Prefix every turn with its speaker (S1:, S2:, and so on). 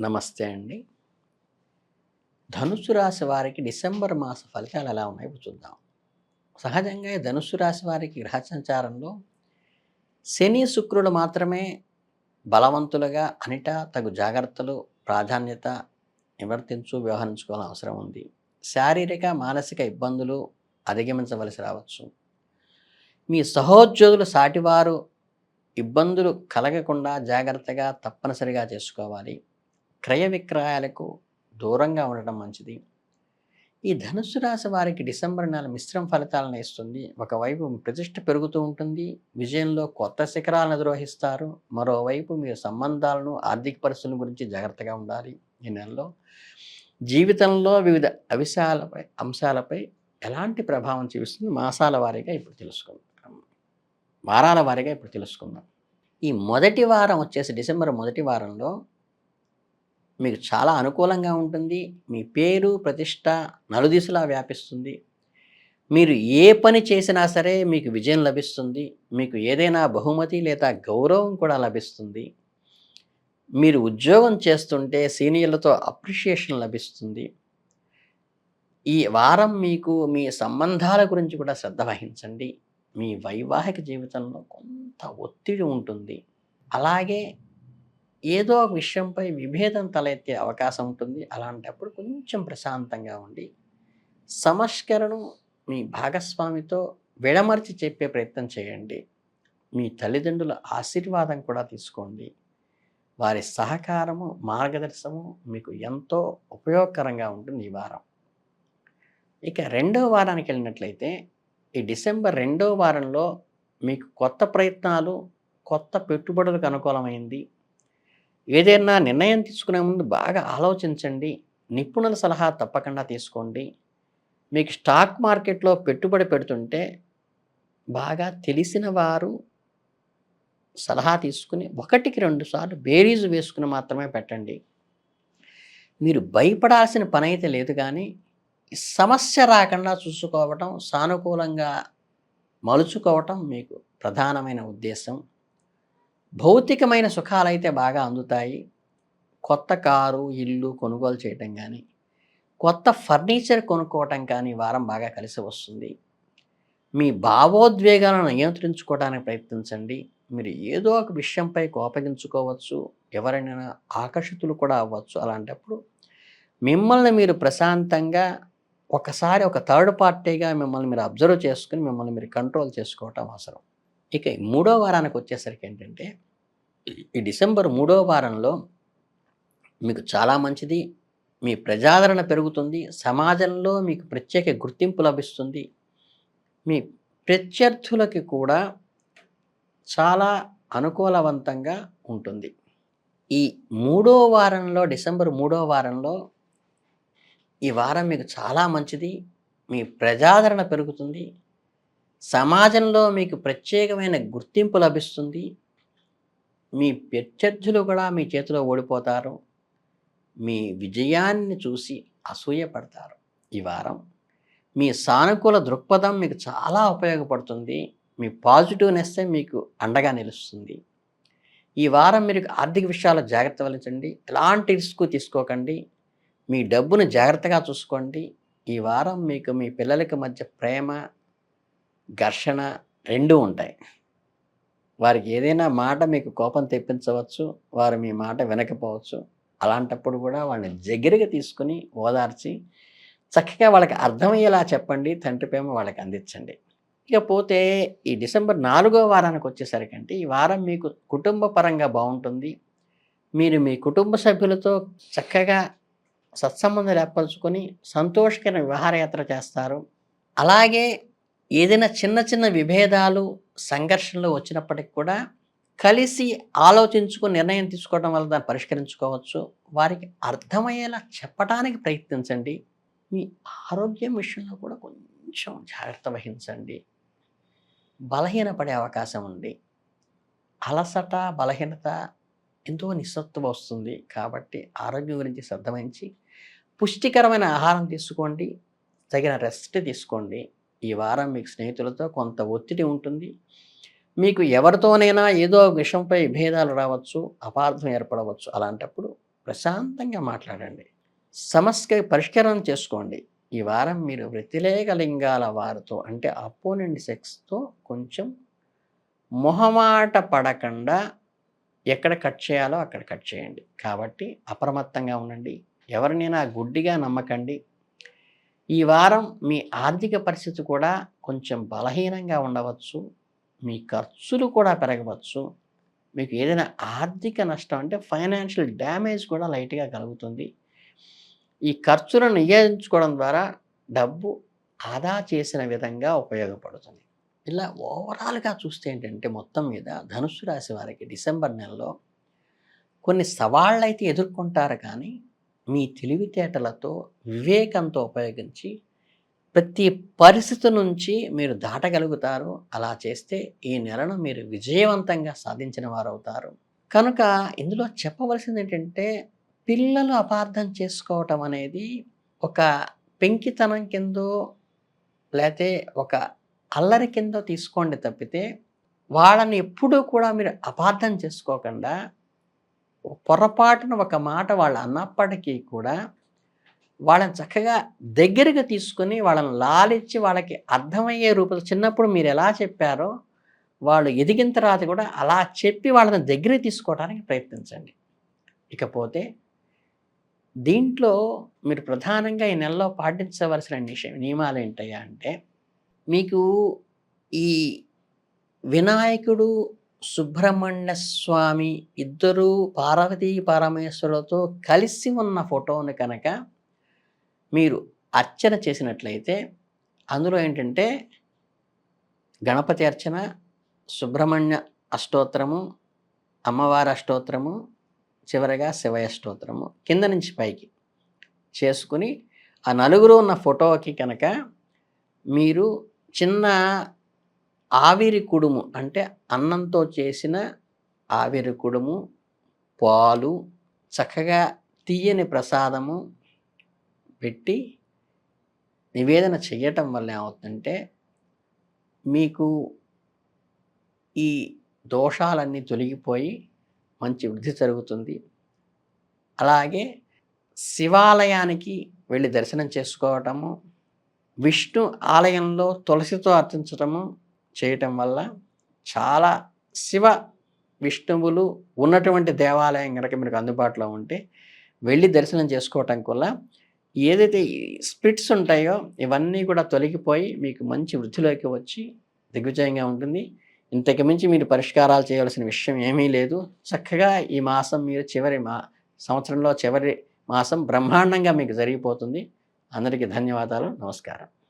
S1: నమస్తే అండి. ధనుసు రాశి వారికి డిసెంబర్ మాస ఫలితాలు ఎలా ఉన్నాయో చూద్దాం. సహజంగా ధనుసు రాశి వారికి గ్రహ సంచారంలో శని శుక్రులు మాత్రమే బలవంతులుగా అనిట తగు జాగ్రత్తలు ప్రాధాన్యత నివర్తించు వ్యవహరించుకోవాల్సిన అవసరం ఉంది. శారీరక మానసిక ఇబ్బందులు అధిగమించవలసి రావచ్చు. మీ సహోద్యోగులు సాటివారు ఇబ్బందులు కలగకుండా జాగ్రత్తగా తప్పనిసరిగా చేసుకోవాలి. క్రయ విక్రయాలకు దూరంగా ఉండటం మంచిది. ఈ ధనుస్సు రాశి వారికి డిసెంబర్ నెల మిశ్రమ ఫలితాలను ఇస్తుంది. ఒకవైపు ప్రతిష్ట పెరుగుతూ ఉంటుంది. విజయంలో కొత్త శిఖరాలను నిర్వహిస్తారు మరోవైపు మీ సంబంధాలను ఆర్థిక పరిస్థితుల గురించి జాగ్రత్తగా ఉండాలి. ఈ నెలలో జీవితంలో వివిధ అవిశాలపై అంశాలపై ఎలాంటి ప్రభావం చూపిస్తుంది మాసాల వారీగా ఇప్పుడు తెలుసుకుందాం. వారాల వారీగా ఇప్పుడు తెలుసుకుందాం. ఈ మొదటి వారం వచ్చేసి డిసెంబర్ మొదటి వారంలో మీకు చాలా అనుకూలంగా ఉంటుంది. మీ పేరు ప్రతిష్ట నలుదిశలా వ్యాపిస్తుంది. మీరు ఏ పని చేసినా సరే మీకు విజయం లభిస్తుంది. మీకు ఏదైనా బహుమతి లేదా గౌరవం కూడా లభిస్తుంది. మీరు ఉద్యోగం చేస్తుంటే సీనియర్లతో అప్రిషియేషన్ లభిస్తుంది. ఈ వారం మీకు మీ సంబంధాల గురించి కూడా శ్రద్ధ వహించండి. మీ వైవాహిక జీవితంలో కొంత ఒత్తిడి ఉంటుంది. అలాగే ఏదో ఒక విషయంపై విభేదం తలెత్తే అవకాశం ఉంటుంది. అలాంటప్పుడు కొంచెం ప్రశాంతంగా ఉండి సంస్కరణను మీ భాగస్వామితో విడమర్చి చెప్పే ప్రయత్నం చేయండి. మీ తల్లిదండ్రుల ఆశీర్వాదం కూడా తీసుకోండి. వారి సహకారము మార్గదర్శనము మీకు ఎంతో ఉపయోగకరంగా ఉంటుంది ఈ వారం. ఇక రెండవ వారానికి వెళ్ళినట్లయితే ఈ డిసెంబర్ రెండవ వారంలో మీకు కొత్త ప్రయత్నాలు కొత్త పెట్టుబడులకు అనుకూలమైంది. ఏదైనా నిర్ణయం తీసుకునే ముందు బాగా ఆలోచించండి. నిపుణుల సలహా తప్పకుండా తీసుకోండి. మీకు స్టాక్ మార్కెట్లో పెట్టుబడి పెడుతుంటే బాగా తెలిసిన వారు సలహా తీసుకుని ఒకటికి రెండు సార్లు బేరీజు వేసుకుని మాత్రమే పెట్టండి. మీరు భయపడాల్సిన పని అయితే లేదు కానీ సమస్య రాకుండా చూసుకోవటం సానుకూలంగా మలుచుకోవటం మీకు ప్రధానమైన ఉద్దేశం. భౌతికమైన సుఖాలైతే బాగా అందుతాయి. కొత్త కారు ఇల్లు కొనుగోలు చేయటం కానీ కొత్త ఫర్నిచర్ కొనుక్కోవటం కానీ వారం బాగా కలిసి వస్తుంది. మీ భావోద్వేగాలను నియంత్రించుకోవడానికి ప్రయత్నించండి. మీరు ఏదో ఒక విషయంపై కోపగించుకోవచ్చు ఎవరైనా ఆకర్షితులు కూడా అవ్వచ్చు అలాంటప్పుడు. మిమ్మల్ని మీరు ప్రశాంతంగా ఒకసారి ఒక థర్డ్ పార్టీగా మిమ్మల్ని మీరు అబ్జర్వ్ చేసుకుని మిమ్మల్ని మీరు కంట్రోల్ చేసుకోవటం అవసరం. ఇక మూడో వారానికి వచ్చేసరికి ఏంటంటే ఈ డిసెంబర్ మూడో వారంలో మీకు చాలా మంచిది మీ ప్రజాదరణ పెరుగుతుంది సమాజంలో మీకు ప్రత్యేక గుర్తింపు లభిస్తుంది మీ ప్రత్యర్థులకి కూడా చాలా అనుకూలవంతంగా ఉంటుంది. ఈ మూడో వారంలో డిసెంబర్ మూడో వారంలో ఈ వారం మీకు చాలా మంచిది మీ ప్రజాదరణ పెరుగుతుంది సమాజంలో మీకు ప్రత్యేకమైన గుర్తింపు లభిస్తుంది. మీ ప్రత్యర్థులు కూడా మీ చేతిలో ఓడిపోతారు. మీ విజయాన్ని చూసి అసూయపడతారు. ఈ వారం మీ సానుకూల దృక్పథం మీకు చాలా ఉపయోగపడుతుంది. మీ పాజిటివ్నెస్ మీకు అండగా నిలుస్తుంది. ఈ వారం మీరు ఆర్థిక విషయాల్లో జాగ్రత్త వహించండి. ఎలాంటి రిస్క్ తీసుకోకండి. మీ డబ్బును జాగ్రత్తగా చూసుకోండి. ఈ వారం మీకు మీ పిల్లలకి మధ్య ప్రేమ ఘర్షణ రెండూ ఉంటాయి. వారికి ఏదైనా మాట మీకు కోపం తెప్పించవచ్చు వారు మీ మాట వినకపోవచ్చు అలాంటప్పుడు కూడా వాళ్ళని దగ్గరగా తీసుకుని ఓదార్చి చక్కగా వాళ్ళకి అర్థమయ్యేలా చెప్పండి తండ్రి ప్రేమ వాళ్ళకి అందించండి. ఇకపోతే ఈ డిసెంబర్ నాలుగో వారానికి వచ్చేసరికంటే ఈ వారం మీకు కుటుంబ పరంగా బాగుంటుంది. మీరు మీ కుటుంబ సభ్యులతో చక్కగా సత్సంబంధాలు ఏర్పరచుకొని సంతోషకరమైన విహారయాత్ర చేస్తారు. అలాగే ఏదైనా చిన్న చిన్న విభేదాలు సంఘర్షణలు వచ్చినప్పటికి కూడా కలిసి ఆలోచించుకుని నిర్ణయం తీసుకోవడం వల్ల దాన్ని పరిష్కరించుకోవచ్చు. వారికి అర్థమయ్యేలా చెప్పడానికి ప్రయత్నించండి. మీ ఆరోగ్యం విషయంలో కూడా కొంచెం జాగ్రత్త వహించండి. బలహీనపడే అవకాశం ఉంది. అలసట బలహీనత ఎంతో నిస్సత్వం వస్తుంది. కాబట్టి ఆరోగ్యం గురించి శ్రద్ధ వహించి పుష్టికరమైన ఆహారం తీసుకోండి. తగిన రెస్ట్ తీసుకోండి. ఈ వారం మీకు స్నేహితులతో కొంత ఒత్తిడి ఉంటుంది. మీకు ఎవరితోనైనా ఏదో విషయంపై భేదాలు రావచ్చు అపార్థం ఏర్పడవచ్చు. అలాంటప్పుడు ప్రశాంతంగా మాట్లాడండి. సమస్య పరిష్కారం చేసుకోండి. ఈ వారం మీరు వ్యతిరేక లింగాల వారితో అంటే అపోనెంట్ సెక్స్తో కొంచెం మొహమాట పడకుండా ఎక్కడ కట్ చేయాలో అక్కడ కట్ చేయండి. కాబట్టి అప్రమత్తంగా ఉండండి. ఎవరినైనా గుడ్డిగా నమ్మకండి. ఈ వారం మీ ఆర్థిక పరిస్థితి కూడా కొంచెం బలహీనంగా ఉండవచ్చు. మీ ఖర్చులు కూడా పెరగవచ్చు. మీకు ఏదైనా ఆర్థిక నష్టం అంటే ఫైనాన్షియల్ డ్యామేజ్ కూడా లైట్గా కలుగుతుంది. ఈ ఖర్చులను నియోజించుకోవడం ద్వారా డబ్బు ఆదా చేసిన విధంగా ఉపయోగపడుతుంది. ఇలా ఓవరాల్గా చూస్తే ఏంటంటే మొత్తం మీద ధనుసు రాశి వారికి డిసెంబర్ నెలలో కొన్ని సవాళ్ళు అయితే ఎదుర్కొంటారు కానీ మీ తెలివితేటలతో వివేకంతో ఉపయోగించి ప్రతి పరిస్థితి నుంచి మీరు దాటగలుగుతారు. అలా చేస్తే ఈ నెలను మీరు విజయవంతంగా సాధించిన వారు అవుతారు కనుక ఇందులో చెప్పవలసింది ఏంటంటే పిల్లలు అపార్థం చేసుకోవటం అనేది ఒక పెంకితనం కిందో లేతే ఒక అల్లరి కింద తీసుకోండి తప్పితే వాళ్ళని ఎప్పుడూ కూడా మీరు అపార్థం చేసుకోకుండా పొరపాటున ఒక మాట వాళ్ళు అన్నప్పటికీ కూడా వాళ్ళని చక్కగా దగ్గరగా తీసుకొని వాళ్ళని లాలిచ్చి వాళ్ళకి అర్థమయ్యే రూపంలో చిన్నప్పుడు మీరు ఎలా చెప్పారో వాళ్ళు ఎదిగిన తర్వాత కూడా అలా చెప్పి వాళ్ళని దగ్గర తీసుకోవడానికి ప్రయత్నించండి. ఇకపోతే దీంట్లో మీరు ప్రధానంగా ఈ నెలలో పాటించవలసిన నిషయం నియమాలు ఏంటయ్యా అంటే మీకు ఈ వినాయకుడు సుబ్రహ్మణ్య స్వామి ఇద్దరు పార్వతీ పరమేశ్వరులతో కలిసి ఉన్న ఫోటోని కనుక మీరు అర్చన చేసినట్లయితే అందులో ఏంటంటే గణపతి అర్చన సుబ్రహ్మణ్య అష్టోత్తరము అమ్మవారి అష్టోత్తరము చివరగా శివయ అష్టోత్తరము కింద నుంచి పైకి చేసుకుని ఆ నలుగురు ఉన్న ఫోటోకి కనుక మీరు చిన్న ఆవిరి కుడుము అంటే అన్నంతో చేసిన ఆవిరి కుడుము పాలు చక్కగా తీయని ప్రసాదము పెట్టి నివేదన చేయటం వల్ల ఏమవుతుందంటే మీకు ఈ దోషాలన్నీ తొలగిపోయి మంచి వృద్ధి జరుగుతుంది. అలాగే శివాలయానికి వెళ్ళి దర్శనం చేసుకోవటము విష్ణు ఆలయంలో తులసితో అర్చించటము చేయటం వల్ల చాలా శివ విష్ణువులు ఉన్నటువంటి దేవాలయం కనుక మీకు అందుబాటులో ఉంటే వెళ్ళి దర్శనం చేసుకోవటం వల్ల ఏదైతే స్పిట్స్ ఉంటాయో ఇవన్నీ కూడా తొలగిపోయి మీకు మంచి వృద్ధిలోకి వచ్చి దిగ్విజయంగా ఉంటుంది. ఇంతకు మించి మీరు పరిష్కారాలు చేయవలసిన విషయం ఏమీ లేదు. చక్కగా ఈ మాసం మీరు చివరి మా సంవత్సరంలో చివరి మాసం బ్రహ్మాండంగా మీకు జరిగిపోతుంది. అందరికీ ధన్యవాదాలు. నమస్కారం.